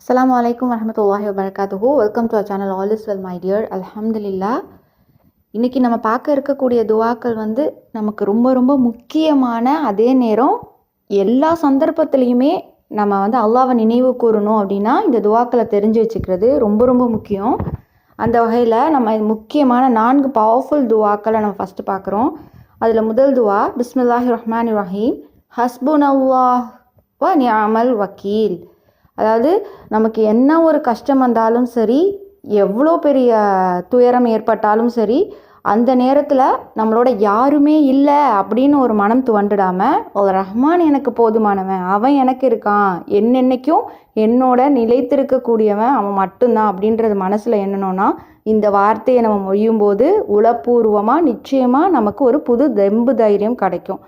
அஸ்லாம் வலைக்கம் வரமத்துல்லாஹி வபரகாத்துஹு welcome to a channel all is well my dear அலமதுல்லா இன்றைக்கி நம்ம பார்க்க இருக்கக்கூடிய துவாக்கள் வந்து நமக்கு ரொம்ப ரொம்ப முக்கியமான அதே நேரம் எல்லா சந்தர்ப்பத்துலேயுமே நம்ம வந்து அல்லாவை நினைவு கூறணும் அப்படின்னா இந்த துவாக்களை தெரிஞ்சு வச்சுக்கிறது ரொம்ப ரொம்ப முக்கியம். அந்த வகையில் நம்ம முக்கியமான நான்கு பவர்ஃபுல் துவாக்களை நம்ம ஃபஸ்ட்டு பார்க்குறோம். அதில் முதல் துவா பிஸ்மில்லாஹி ரஹ்மான் ரஹீம் ஹஸ்புன் அல்லாஹ் வ நியாமல் வக்கீல். அதாவது நமக்கு என்ன ஒரு கஷ்டம் வந்தாலும் சரி எவ்வளோ பெரிய துயரம் ஏற்பட்டாலும் சரி அந்த நேரத்தில் நம்மளோட யாருமே இல்லை அப்படின்னு ஒரு மனம் துவண்டுடாமல் ஒரு ரஹ்மான் எனக்கு போதுமானவன் அவன் எனக்கு இருக்கான் என்னென்னைக்கும் என்னோட நிலைத்திருக்கக்கூடியவன் அவன் மட்டும்தான் அப்படின்றது மனசில் எண்ணணும்னா இந்த வார்த்தையை நம்ம மொழியும் போது உளப்பூர்வமாக நிச்சயமாக நமக்கு ஒரு புது தெம்பு தைரியம் கிடைக்கும்.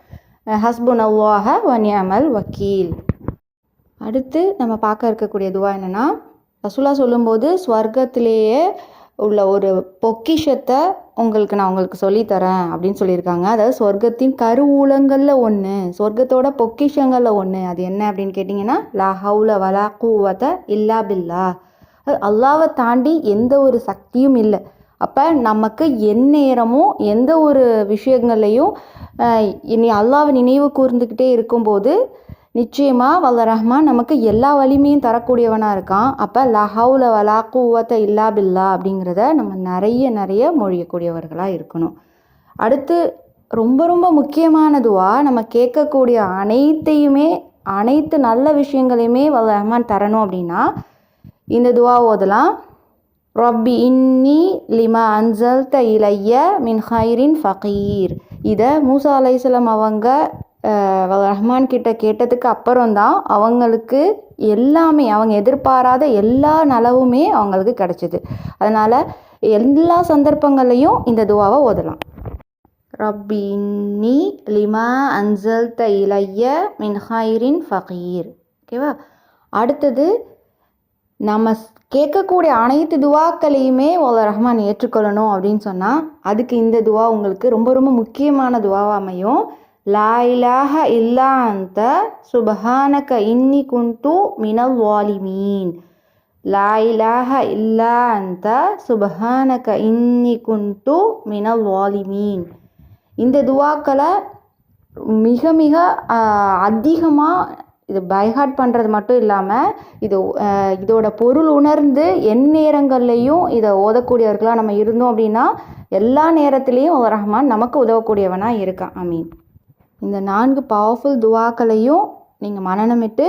ஹஸ்புன் அல்லாஹ வன்யாமல் வக்கீல். அடுத்து நம்ம பார்க்க இருக்கக்கூடிய துவா என்னென்னா ரசூலா சொல்லும்போது ஸ்வர்க்கத்திலேயே உள்ள ஒரு பொக்கிஷத்தை உங்களுக்கு நான் உங்களுக்கு சொல்லித்தரேன் அப்படின்னு சொல்லியிருக்காங்க. அதாவது சொர்க்கத்தின் கருவூலங்களில் ஒன்று சொர்க்கத்தோட பொக்கிஷங்களில் ஒன்று அது என்ன அப்படின்னு கேட்டிங்கன்னா லா ஹவுல வலா கூவத்தை இல்லா பில்லா. அது அல்லாவை தாண்டி எந்த ஒரு சக்தியும் இல்லை. அப்போ நமக்கு எந்நேரமும் எந்த ஒரு விஷயங்கள்லையும் இனி அல்லாவை நினைவு கூர்ந்துக்கிட்டே இருக்கும்போது நிச்சயமாக வல்ல ரஹ்மான் நமக்கு எல்லா வலிமையும் தரக்கூடியவனாக இருக்கான். அப்போ லஹவுல வலா கூவத்த இல்லா பில்லா அப்படிங்கிறத நம்ம நிறைய நிறைய மொழியக்கூடியவர்களாக இருக்கணும். அடுத்து ரொம்ப ரொம்ப முக்கியமானதுவாக நம்ம கேட்கக்கூடிய அனைத்தையுமே அனைத்து நல்ல விஷயங்களையுமே வல்ல ரஹ்மான் தரணும் அப்படின்னா இந்த துவா ஓதலாம். ரப்பி இன்னி லிமா அன்சல் த இலைய மின் ஹைரின் ஃபகீர். இதை மூசா அலைசலம் அவங்க ரஹ்மான் கிட்ட கேட்டதுக்கு அப்புறம் தான் அவங்களுக்கு எல்லாமே அவங்க எதிர்பாராத எல்லா நலவுமே அவங்களுக்கு கிடைச்சிது. அதனால் எல்லா சந்தர்ப்பங்கள்லையும் இந்த துவாவை ஓதலாம். ரப்பின்னி லிமா அன்சல் த இலைய மின்ஹாயிரின் ஃபகீர். ஓகேவா? அடுத்தது நம்ம கேட்கக்கூடிய அனைத்து துவாக்களையுமே ஓல ரஹ்மான் ஏற்றுக்கொள்ளணும் அப்படின்னு சொன்னால் அதுக்கு இந்த துவா உங்களுக்கு ரொம்ப ரொம்ப முக்கியமான துவாவாக அமையும். லா இலாஹ இல்லா அந்த சுபஹானக இன்னி குண்டு மினல் வாலிமீன். லா இலாஹ இல்லா அந்த சுபஹானக இன்னி குண்டு மினல் வாலிமீன். இந்த துவாக்களை மிக மிக அதிகமாக இது பைஹார்ட் பண்ணுறது மட்டும் இல்லாமல் இது இதோட பொருள் உணர்ந்து எந்நேரங்கள்லையும் இதை ஓதக்கூடியவர்களாக நம்ம இருந்தோம் அப்படின்னா எல்லா நேரத்துலேயும் ரஹ்மான் நமக்கு உதவக்கூடியவனாக இருக்கான். ஐ மீன் இந்த நான்கு பவர்ஃபுல் துவாக்களையும் நீங்கள் மனநமிட்டு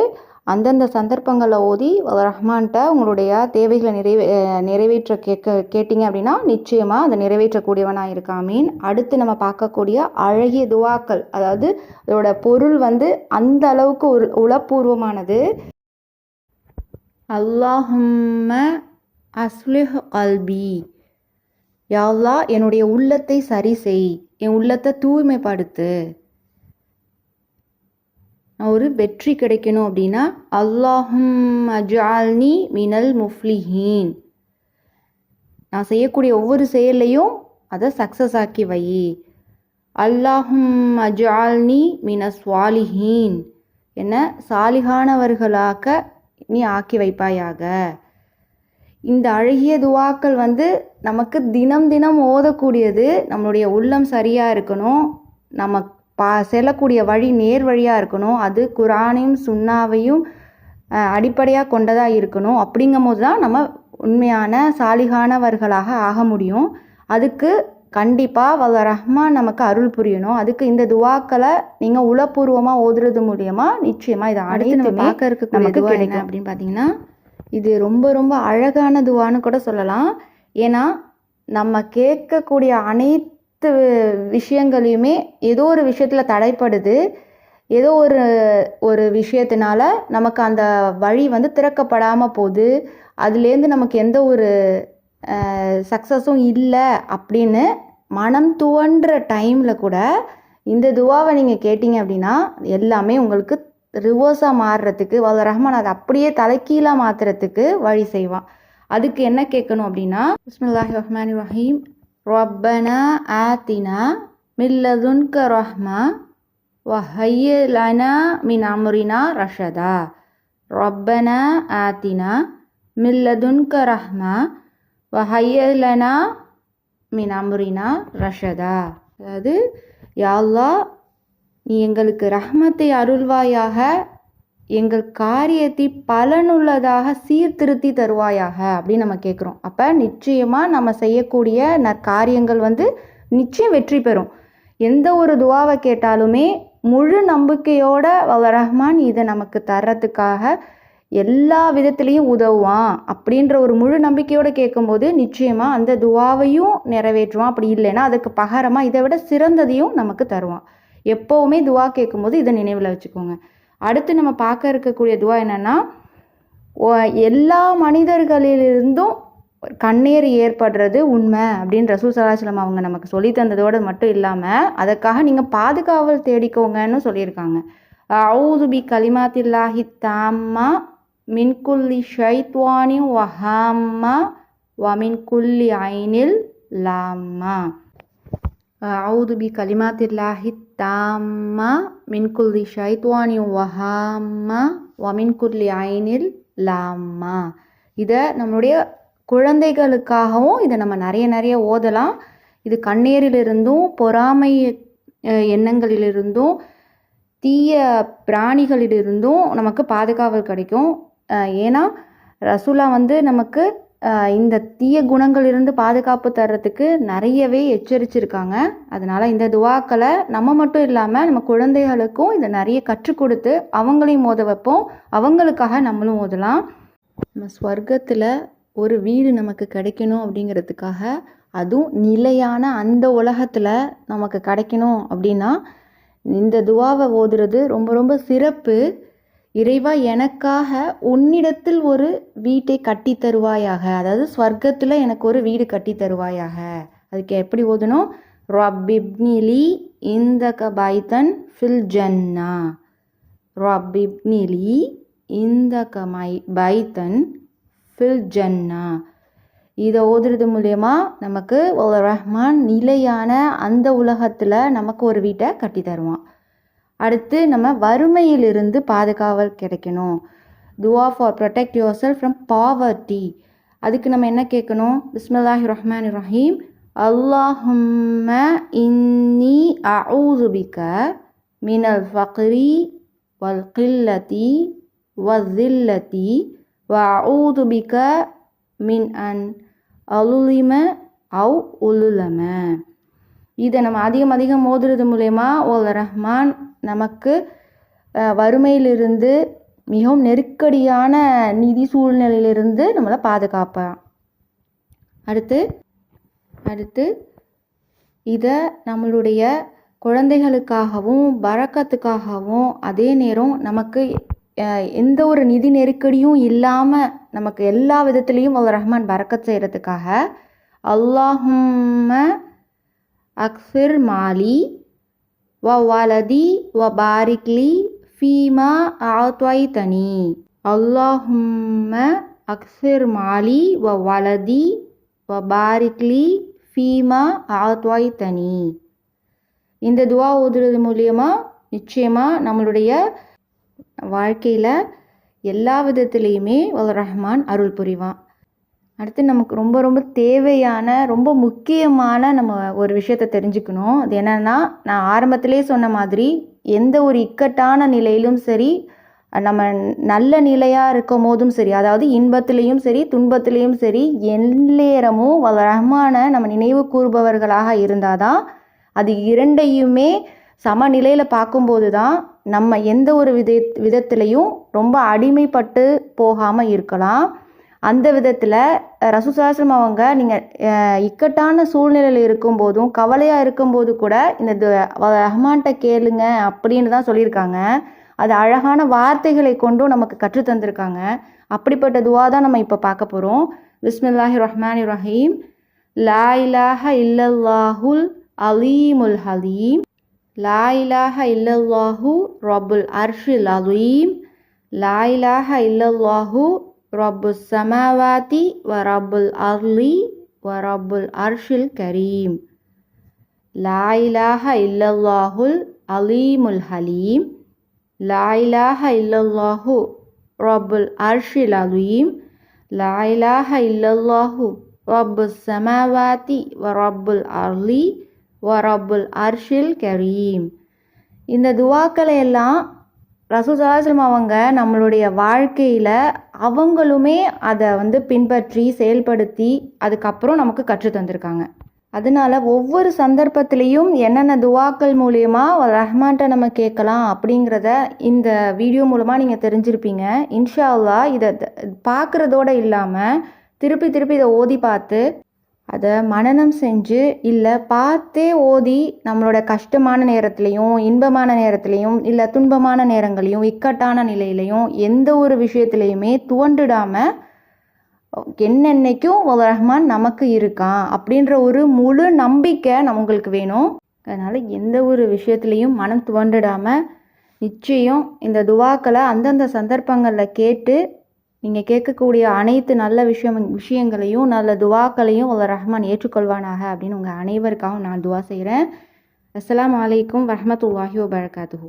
அந்தந்த சந்தர்ப்பங்களில் ஓதி ரஹ்மான்கிட்ட உங்களுடைய தேவைகளை நிறைவே நிறைவேற்ற கேட்க கேட்டிங்க அப்படின்னா நிச்சயமாக அதை நிறைவேற்றக்கூடியவனாக இருக்கா. மீன் அடுத்து நம்ம பார்க்கக்கூடிய அழகிய துவாக்கள். அதாவது அதோட பொருள் வந்து அந்த அளவுக்கு ஒரு உளப்பூர்வமானது. அல்லாஹும்ம அஸ்லிஹ் அல்பி யாவ்லா என்னுடைய உள்ளத்தை சரி செய். என் உள்ளத்தை தூய்மைப்படுத்து. ஒரு வெற்றி கிடைக்கணும் அப்படின்னா அல்லாஹும் அஜால்னி மினல் முஃப்லிஹீன். நான் செய்யக்கூடிய ஒவ்வொரு செயல்லையும் அதை சக்ஸஸ் ஆக்கி வை. அல்லாஹும் அஜால்னி மின சுவாலிஹீன் என்னை சாலிகானவர்களாக நீ ஆக்கி வைப்பாயாக. இந்த அழகிய துவாக்கள் வந்து நமக்கு தினம் தினம் ஓதக்கூடியது நம்மளுடைய உள்ளம் சரியாக இருக்கணும் நமக்கு பா செல்லக்கூடிய வழி நேர் வழியாக இருக்கணும். அது குரானையும் சுண்ணாவையும் அடிப்படையாக கொண்டதாக இருக்கணும். அப்படிங்கும் போது தான் நம்ம உண்மையான சாலிகானவர்களாக ஆக முடியும். அதுக்கு கண்டிப்பாக வல்ல ரஹ்மான் நமக்கு அருள் புரியணும். அதுக்கு இந்த துவாக்களை நீங்கள் உளப்பூர்வமாக ஓதுறது மூலியமாக நிச்சயமாக இதை அனைத்து பார்க்க இருக்கக்கூடிய துவா என்ன அப்படின்னு பார்த்தீங்கன்னா இது ரொம்ப ரொம்ப அழகான துவான்னு கூட சொல்லலாம். ஏன்னா நம்ம கேட்கக்கூடிய அனைத்து அனைத்து விஷயங்களையுமே ஏதோ ஒரு விஷயத்தில் தடைப்படுது. ஏதோ ஒரு ஒரு விஷயத்தினால நமக்கு அந்த வழி வந்து திறக்கப்படாமல் போகுது. அதுலேருந்து நமக்கு எந்த ஒரு சக்ஸஸும் இல்லை அப்படின்னு மனம் துவன்ற டைமில் கூட இந்த துவாவை நீங்கள் கேட்டிங்க அப்படின்னா எல்லாமே உங்களுக்கு ரிவர்ஸாக மாறுறதுக்கு வல்ல ரஹ்மான் அதை அப்படியே தலைக்கீழாக மாற்றுறதுக்கு வழி செய்வான். அதுக்கு என்ன கேட்கணும் அப்படின்னா பிஸ்மில்லாஹி ரஹ்மான் ரஹீம். ربنا آتنا من لدنك رحمة وهيئ لنا من أمرنا رشدا ரப்பனா ஆத்தினா மில்லதுன்க ரஹ்மா வஹையலனா மின் அம்ரினா ரஷதா அதாவது யாழ்லா நீ எங்களுக்கு ரஹ்மத்தை அருள்வாயாக எங்கள் காரியத்தை பலனுள்ளதாக சீர்திருத்தி தருவாயாக அப்படின்னு நம்ம கேட்குறோம் அப்போ நிச்சயமாக நம்ம செய்யக்கூடிய நற்காரியங்கள் வந்து நிச்சயம் வெற்றி பெறும். எந்த ஒரு துவாவை கேட்டாலுமே முழு நம்பிக்கையோட ரஹ்மான் இதை நமக்கு தர்றதுக்காக எல்லா விதத்துலேயும் உதவுவான் அப்படின்ற ஒரு முழு நம்பிக்கையோடு கேட்கும்போது நிச்சயமாக அந்த துவாவையும் நிறைவேற்றுவான். அப்படி இல்லைன்னா அதுக்கு பகரமாக இதை விட சிறந்ததையும் நமக்கு தருவான். எப்போவுமே துவா கேட்கும்போது இதை நினைவில் வச்சுக்கோங்க. அடுத்து நம்ம பார்க்க இருக்கக்கூடிய துவா என்னென்னா எல்லா மனிதர்களிலிருந்தும் கண்ணீர் ஏற்படுறது உண்மை அப்படின்னு ரசூல் சலாஹலம் அவங்க நமக்கு சொல்லி தந்ததோடு மட்டும் இல்லாமல் அதற்காக நீங்கள் பாதுகாவல் தேடிக்கோங்கன்னு சொல்லியிருக்காங்க. அவுதுபி கலிமாத்தில்லாஹி தாம்மா மின்குல்லி ஷைத்வானி வஹாம்மா வமின் குல்லி ஐனில் லாம்மா. அவுது பி கலிமாத்தில்லாஹி தாம்மா மின்குல்லி ஷைத்வானி வஹாம்மா வமின் குல்லி ஐனில் லாம்மா இதை நம்மளுடைய குழந்தைகளுக்காகவும் இதை நம்ம நிறைய நிறைய ஓதலாம். இது கண்ணீரிலிருந்தும் பொறாமை எண்ணங்களிலிருந்தும் தீய பிராணிகளிலிருந்தும் நமக்கு பாதுகாவல் கிடைக்கும். ஏன்னா ரசூலா வந்து நமக்கு இந்த தீய குணங்களிலிருந்து பாதுகாப்பு தர்றதுக்கு நிறையவே எச்சரிச்சிருக்காங்க. அதனால் இந்த துவாக்களை நம்ம மட்டும் இல்லாமல் நம்ம குழந்தைகளுக்கும் இதை நிறைய கற்றுக் கொடுத்து அவங்களையும் மோத வைப்போம். அவங்களுக்காக நம்மளும் ஓதலாம் நம்ம ஸ்வர்க்கத்தில் ஒரு வீடு நமக்கு கிடைக்கணும் அப்படிங்கிறதுக்காக அதுவும் நிலையான அந்த உலகத்தில் நமக்கு கிடைக்கணும் அப்படின்னா இந்த துவாவை ஓதுறது ரொம்ப ரொம்ப சிறப்பு. இறைவா எனக்காக உன்னிடத்தில் ஒரு வீட்டை கட்டி தருவாயாக. அதாவது ஸ்வர்க்கத்தில் எனக்கு ஒரு வீடு கட்டி தருவாயாக. அதுக்கு எப்படி ஓதணும்? ரப்பிப்னிலி இந்த க பைத்தன் ஃபில் ஜன்னா. ரப்பிப்னிலி இந்த க மை பைத்தன் ஃபில் ஜன்னா. இதை ஓதுறது மூலயமா நமக்கு ரஹ்மான் நிலையான அந்த உலகத்தில் நமக்கு ஒரு வீட்டை கட்டி தருவான். அடுத்து நம்ம வறுமையிலிருந்து பாதுகாவல் கிடைக்கணும். துவா for protect your self from அதுக்கு நம்ம என்ன கேட்கணும்? பிஸ்மில்லாஹி ரஹ்மான் ரஹீம் அல்லாஹும்ம இன்னி அவுதுபிக்க மினல் ஃபக்ரி வல் கில்லதி வல்லில்லதி வ அவுதுபிக்க மின் அன் அலுலிம அவு உலுலம இதை நம்ம அதிகம் அதிகம் மோதுறது மூலயமா ஓல் ரஹ்மான் நமக்கு வறுமையிலிருந்து மிகவும் நெருக்கடியான நிதி சூழ்நிலையிலிருந்து நம்மளை பாதுகாப்பான் அடுத்து அடுத்து இதை நம்மளுடைய குழந்தைகளுக்காகவும் பறக்கத்துக்காகவும் அதே நேரம் நமக்கு எந்த ஒரு நிதி நெருக்கடியும் இல்லாமல் நமக்கு எல்லா விதத்துலேயும் அவர் ரஹ்மான் பறக்கத் செய்கிறதுக்காக அல்லாஹும் அக்ஃபிர் மாலி வ வலதி வ பாரிக்லி ஃபீமா ஆத்வைத்தனி அல்லாஹும்ம அக்சிர் மாலி வ வலதி வ பாரிக்லி ஃபீமா ஆத்வைத்தனி இந்த துவா ஓதுறது மூலியமாக நிச்சயமாக நம்மளுடைய வாழ்க்கையில் எல்லா விதத்துலேயுமே ரஹ்மான் அருள் புரிவான். அடுத்து நமக்கு ரொம்ப ரொம்ப தேவையான ரொம்ப முக்கியமான நம்ம ஒரு விஷயத்தை தெரிஞ்சுக்கணும். அது என்னென்னா நான் ஆரம்பத்திலே சொன்ன மாதிரி எந்த ஒரு இக்கட்டான நிலையிலும் சரி நம்ம நல்ல நிலையாக இருக்கும் போதும் சரி அதாவது இன்பத்திலையும் சரி துன்பத்திலையும் சரி எந்நேரமும் ரஹ்மான நம்ம நினைவு கூறுபவர்களாக இருந்தால் தான் அது இரண்டையுமே சமநிலையில் பார்க்கும்போது தான் நம்ம எந்த ஒரு வித விதத்துலேயும் ரொம்ப அடிமைப்பட்டு போகாமல் இருக்கலாம். அந்த விதத்தில் ரசூசாஸ்திரம் அவங்க நீங்கள் இக்கட்டான சூழ்நிலையில் இருக்கும்போதும் கவலையாக இருக்கும்போது கூட இந்த ரஹ்மான்கிட்ட கேளுங்க அப்படின்னு தான் சொல்லியிருக்காங்க. அது அழகான வார்த்தைகளை கொண்டும் நமக்கு கற்றுத்தந்திருக்காங்க அப்படிப்பட்ட துவா தான் நம்ம இப்போ பார்க்க போகிறோம் பிஸ்மில்லாஹி ரஹ்மான் ரஹீம். லா இலாஹ இல்லல்லாஹுல் அலீமுல் ஹலீம். லா இலாஹ இல்லல்லாஹு ரபுல் அர்ஷில் அலீம். லா இலாஹ இல்லல்லாஹு ரப்பு சமாவாதி வ ரப்புல் அர்லி வ ரப்புல் அர்ஷில் கரீம் லா இலாஹ இல்லல்லாஹுல் அலீமுல் ஹலீம் லா இலாஹ இல்லல்லாஹு ரப்புல் அர்ஷில் அலீம் லா இலாஹ இல்லல்லாஹு ரப்புஸ் சமாவாதி வ ரப்புல் அர்லி வ ரப்புல் அர்ஷில் கரீம் இந்த துவாக்களை எல்லாம் ரசூசலாசலம் அவங்க நம்மளுடைய வாழ்க்கையில் அவங்களுமே அதை வந்து பின்பற்றி செயல்படுத்தி அதுக்கப்புறம் நமக்கு கற்றுத் தந்திருக்காங்க. அதனால ஒவ்வொரு சந்தர்ப்பத்திலையும் என்னென்ன துவாக்கள் மூலயமா ரஹ்மான்ட்ட நம்ம கேட்கலாம் அப்படிங்கிறத இந்த வீடியோ மூலமாக நீங்கள் தெரிஞ்சிருப்பீங்க. இன்ஷா அல்லாஹ் இதை பார்க்குறதோட இல்லாமல் திருப்பி திருப்பி இதை ஓதி பார்த்து அதை மனனம் செஞ்சு இல்லை பார்த்தே ஓதி நம்மளோட கஷ்டமான நேரத்துலையும் இன்பமான நேரத்துலையும் இல்லை துன்பமான நேரங்களையும் இக்கட்டான நிலையிலையும் எந்த ஒரு விஷயத்துலையுமே துவண்டுடாமல் என்னென்னைக்கும் ரஹ்மான் நமக்கு இருக்கான் அப்படின்ற ஒரு முழு நம்பிக்கை நம்ம உங்களுக்கு வேணும். அதனால் எந்த ஒரு விஷயத்துலையும் மனம் துவண்டுடாமல் நிச்சயம் இந்த துவாக்களை அந்தந்த சந்தர்ப்பங்களில் கேட்டு நீங்கள் கேட்கக்கூடிய அனைத்து நல்ல விஷயம் விஷயங்களையும் நல்ல துவாக்களையும் உள்ள ரஹ்மான் ஏற்றுக்கொள்வானாக அப்படின்னு உங்கள் அனைவருக்காகவும் நான் துவா செய்கிறேன் அஸ்லாம் அலைக்கும் வரமத்துல்லாஹி வபரகாத்துஹூ.